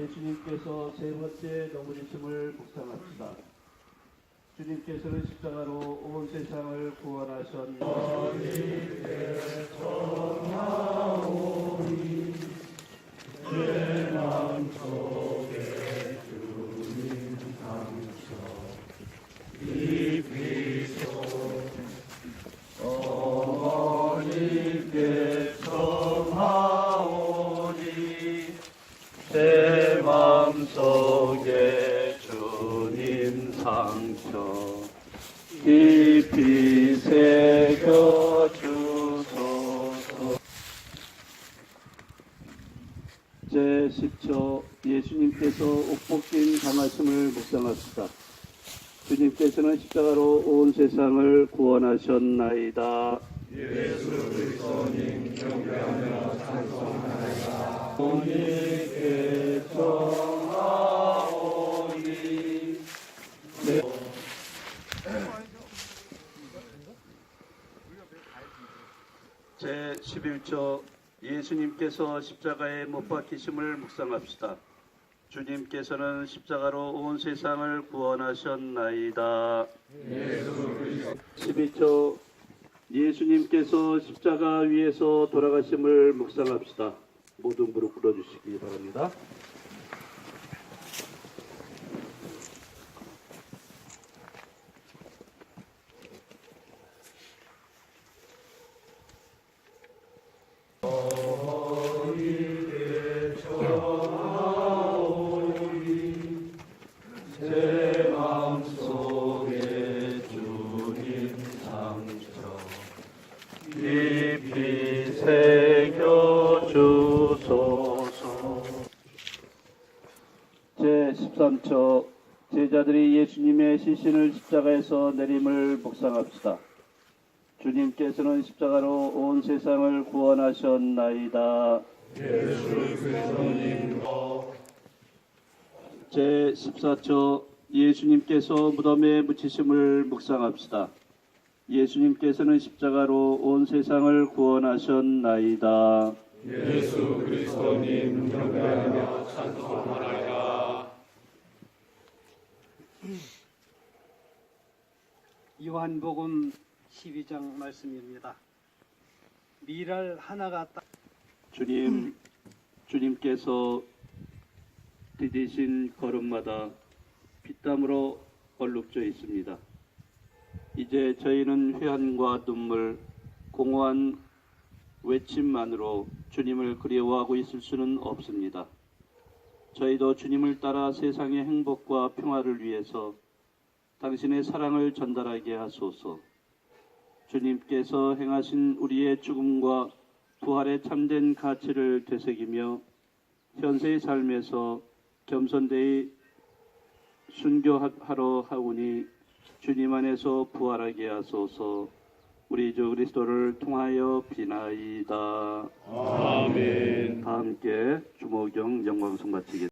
예수님께서 세 번째 넘어지심을 묵상합시다. 주님께서는 십자가로 온 세상을 구원하셨나이다. 어머니께 청하오니 내 맘속에 주님 상처 깊이 새겨 주소서 제10초 예수님께서 옷 벗긴 강하심을 묵상합시다. 주님께서는 십자가로 온 세상을 구원하셨나이다. 예수 청하오니 제 11조 예수님께서 십자가에 못 박히심을 묵상합시다. 주님께서는 십자가로 온 세상을 구원하셨나이다. 12조 예수님께서 십자가 위에서 돌아가심을 묵상합시다. 모두 무릎 꿇어주시기 바랍니다. 제 마음속에 주님 상처 깊이 새겨 주소서 제 13초 제자들이 예수님의 시신을 십자가에서 내림을 묵상합시다. 주님께서는 십자가로 온 세상을 구원하셨나이다. 제 14초 예수님께서 무덤에 묻히심을 묵상합시다. 예수님께서는 십자가로 온 세상을 구원하셨나이다. 예수 그리스도님 경배하며 찬송하나이다. 요한복음 12장 말씀입니다. 미랄 하나가 딱 주님, 주님께서 디디신 걸음마다 피땀으로 얼룩져 있습니다. 이제 저희는 회한과 눈물, 공허한 외침만으로 주님을 그리워하고 있을 수는 없습니다. 저희도 주님을 따라 세상의 행복과 평화를 위해서 당신의 사랑을 전달하게 하소서. 주님께서 행하신 우리의 죽음과 부활의 참된 가치를 되새기며 현세의 삶에서 겸손되이 순교하러 하오니 주님 안에서 부활하게 하소서 우리 주 그리스도를 통하여 비나이다. 아멘. 다 함께 주모경 영광송 바치겠습니다.